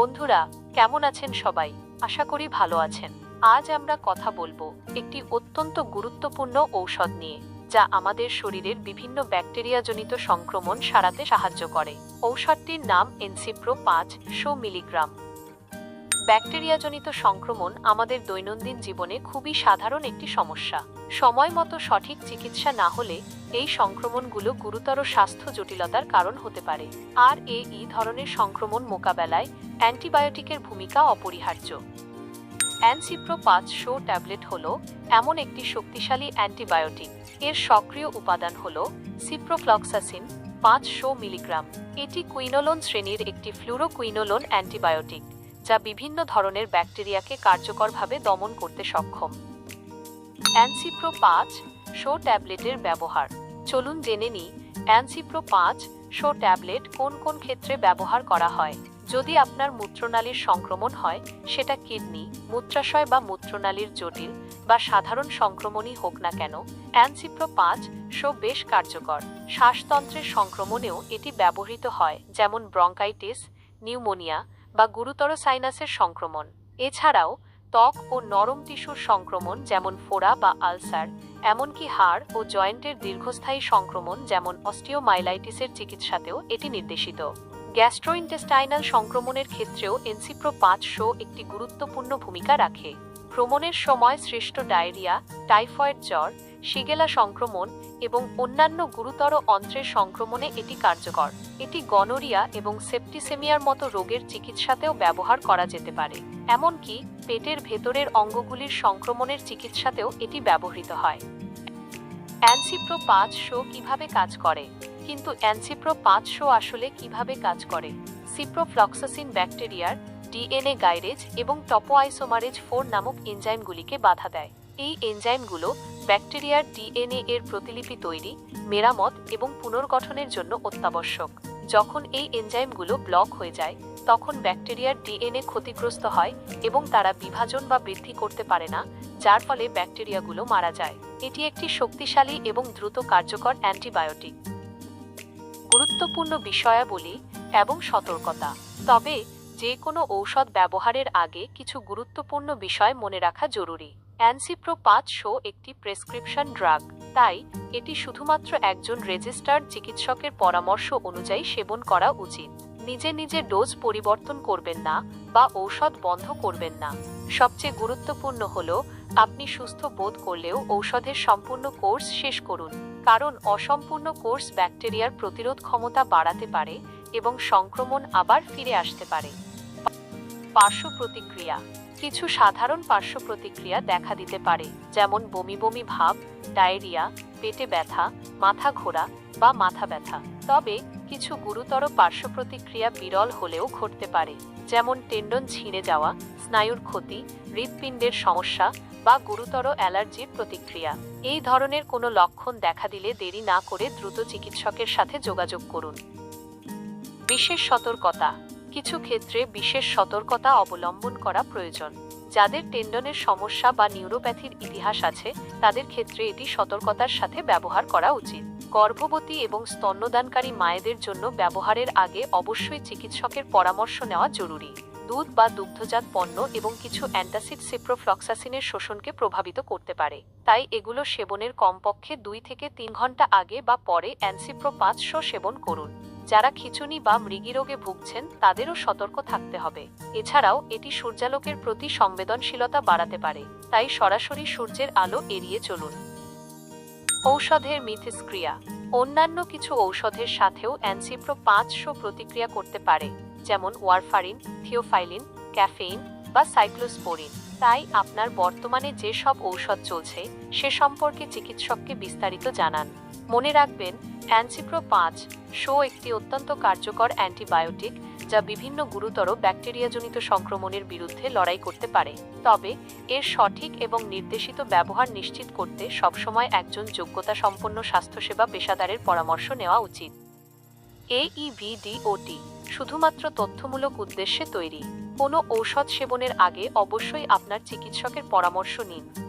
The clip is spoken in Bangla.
বন্ধুরা, কেমন আছেন সবাই? আশা করি ভালো আছেন। আজ আমরা কথা বলব একটি অত্যন্ত গুরুত্বপূর্ণ ঔষধ নিয়ে, যা আমাদের শরীরের বিভিন্ন ব্যাকটেরিয়াজনিত সংক্রমণ সারাতে সাহায্য করে। ঔষধটির নাম এনসিপ্রো পাঁচ শো মিলিগ্রাম। ব্যাকটেরিয়াজনিত সংক্রমণ আমাদের দৈনন্দিন জীবনে খুবই সাধারণ একটি সমস্যা। সময় মতো সঠিক চিকিৎসা না হলে এই সংক্রমণগুলো গুরুতর স্বাস্থ্য জটিলতার কারণ হতে পারে। আর এই ধরনের সংক্রমণ মোকাবেলায় অ্যান্টিবায়োটিকের ভূমিকা অপরিহার্য। অ্যানসিপ্রো পাঁচ শো ট্যাবলেট হল এমন একটি শক্তিশালী অ্যান্টিবায়োটিক। এর সক্রিয় উপাদান হল সিপ্রোফ্লক্সাসিন পাঁচ শো মিলিগ্রাম। এটি কুইনোলোন শ্রেণির একটি ফ্লুরোকুইনোলোন অ্যান্টিবায়োটিক। যা বিভিন্ন ধরনের ব্যাকটেরিয়াকে কার্যকরভাবে দমন করতে সক্ষম। অ্যানসিপ্রো পাঁচ শো ট্যাবলেটের ব্যবহার। চলুন জেনে নিই অ্যানসিপ্রো পাঁচ শো ট্যাবলেট কোন কোন ক্ষেত্রে ব্যবহার করা হয়? যদি আপনার মূত্রনালীর সংক্রমণ হয়, সেটা কিডনি, মূত্রাশয় বা মূত্রনালীর জটিল বা সাধারণ সংক্রমণই হোক না কেন অ্যানসিপ্রো পাঁচ শো বেশ কার্যকর। শ্বাসতন্ত্রের সংক্রমণেও এটি ব্যবহৃত হয়, যেমন ব্রঙ্কাইটিস, নিউমোনিয়া বা গুরুতর সাইনাসের সংক্রমণ। এছাড়াও, ত্বক ও নরম টিস্যুর সংক্রমণ যেমন ফোড়া বা আলসার, এমনকি হাড় ও জয়েন্টের দীর্ঘস্থায়ী সংক্রমণ যেমন অস্টিওমাইলাইটিসের চিকিৎসাতেও এটি নির্দেশিত। গ্যাস্ট্রোইন্টেস্টাইনাল সংক্রমণের ক্ষেত্রেও এনসিপ্রো পাঁচ শো একটি গুরুত্বপূর্ণ ভূমিকা রাখে। ভ্রমণের সময় সৃষ্ট ডায়রিয়া, টাইফয়েড জ্বর শিগেলা সংক্রমণ এবং অন্যান্য গুরুতর অন্ত্রের সংক্রমণে এটি কার্যকর। এটি গনোরিয়া এবং সেপ্টিসেমিয়ার মতো রোগের চিকিৎসাতেও ব্যবহার করা যেতে পারে। এমনকি পেটের ভেতরের অঙ্গগুলির সংক্রমণের চিকিৎসাতেও এটি ব্যবহৃত হয়। অ্যানসিপ্রো পাঁচ শো কীভাবে কাজ করে? কিন্তু অ্যানসিপ্রো পাঁচ শো আসলে কীভাবে কাজ করে? সিপ্রোফ্লক্সাসিন ব্যাকটেরিয়ার ডিএনএ গাইরেজ এবং টপোআইসোমারেজ ফোর নামক এনজাইমগুলিকে বাধা দেয়। এই এনজাইমগুলো ব্যাকটেরিয়ার ডিএনএ এর প্রতিলিপি তৈরি, মেরামত এবং পুনর্গঠনের জন্য অত্যাবশ্যক। যখন এই এনজাইমগুলো ব্লক হয়ে যায়, তখন ব্যাকটেরিয়ার ডিএনএ ক্ষতিগ্রস্ত হয় এবং তারা বিভাজন বা বৃদ্ধি করতে পারে না, যার ফলে ব্যাকটেরিয়াগুলো মারা যায়। এটি একটি শক্তিশালী এবং দ্রুত কার্যকর অ্যান্টিবায়োটিক। গুরুত্বপূর্ণ বিষয়াবলী এবং সতর্কতা। তবে, যে কোনো ঔষধ ব্যবহারের আগে কিছু গুরুত্বপূর্ণ বিষয় মনে রাখা জরুরি। অ্যানসিপ্রো পাঁচ শো একটি প্রেসক্রিপশন ড্রাগ। তাই, এটি শুধুমাত্র একজন রেজিস্টার্ড চিকিৎসকের পরামর্শ অনুযায়ী সেবন করা উচিত। নিজে নিজে ডোজ পরিবর্তন করবেন না বা ঔষধ বন্ধ করবেন না। সবচেয়ে গুরুত্বপূর্ণ হল, আপনি সুস্থ বোধ করলেও ঔষধের সম্পূর্ণ কোর্স শেষ করুন। কারণ, অসম্পূর্ণ কোর্স ব্যাকটেরিয়ার প্রতিরোধ ক্ষমতা বাড়াতে পারে এবং সংক্রমণ আবার ফিরে আসতে পারে। পার্শ্ব প্রতিক্রিয়া। কিছু সাধারণ পার্শ্ব প্রতিক্রিয়া দেখা দিতে পারে, যেমন বমি বমি ভাব, ডায়রিয়া, পেটে ব্যথা, মাথা ঘোরা বা মাথা ব্যথা। তবে কিছু গুরুতর পার্শ্ব প্রতিক্রিয়া বিরল হলেও ঘটতে পারে, যেমন টেন্ডন ছিঁড়ে যাওয়া, স্নায়ুর ক্ষতি, হৃৎপিণ্ডের সমস্যা বা গুরুতর অ্যালার্জির প্রতিক্রিয়া। এই ধরনের কোনো লক্ষণ দেখা দিলে দেরি না করে দ্রুত চিকিৎসকের সাথে যোগাযোগ করুন। বিশেষ সতর্কতা কিছু ক্ষেত্রে বিশেষ সতর্কতা অবলম্বন করা প্রয়োজন। যাদের টেন্ডনের সমস্যা বা নিউরোপ্যাথির ইতিহাস আছে, তাদের ক্ষেত্রে এটি সতর্কতার সাথে ব্যবহার করা উচিত। গর্ভবতী এবং স্তন্যদানকারী মায়েদের জন্য ব্যবহারের আগে অবশ্যই চিকিৎসকের পরামর্শ নেওয়া জরুরি। দুধ বা দুগ্ধজাত পণ্য এবং কিছু অ্যান্টাসিড সিপ্রোফ্লক্সাসিনের শোষণকে প্রভাবিত করতে পারে। তাই এগুলো সেবনের কমপক্ষে দুই থেকে তিন ঘণ্টা আগে বা পরে অ্যানসিপ্রো পাঁচশো সেবন করুন। যারা খিচুনি বা মৃগীরোগে ভুগছেন, তাদেরও সতর্ক থাকতে হবে। এছাড়াও, এটি সূর্যালোকের প্রতি সংবেদনশীলতা বাড়াতে পারে, তাই সরাসরি সূর্যের আলো এড়িয়ে চলুন। ঔষধের মিথস্ক্রিয়া। অন্যান্য কিছু ঔষধের সাথেও অ্যানসিপ্রো পাঁচশো প্রতিক্রিয়া করতে পারে, যেমন ওয়ারফারিন, থিওফাইলিন, ক্যাফেইন বা সাইক্লোস্পোরিন। তাই আপনার বর্তমানে যে সব ঔষধ চলছে, সে সম্পর্কে চিকিৎসককে বিস্তারিত জানান। মনে রাখবেন অ্যানসিপ্রো পাঁচ শো একটি অত্যন্ত কার্যকর অ্যান্টিবায়োটিক যা বিভিন্ন গুরুতর ব্যাকটেরিয়াজনিত সংক্রমণের বিরুদ্ধে লড়াই করতে পারে। তবে, এর সঠিক এবং নির্দেশিত ব্যবহার নিশ্চিত করতে সবসময় একজন যোগ্যতা সম্পন্ন স্বাস্থ্যসেবা পেশাদারের পরামর্শ নেওয়া উচিত। এইভিডিওটি শুধুমাত্র তথ্যমূলক উদ্দেশ্যে তৈরি। কোনো ঔষধ সেবনের আগে অবশ্যই আপনার চিকিৎসকের পরামর্শ নিন।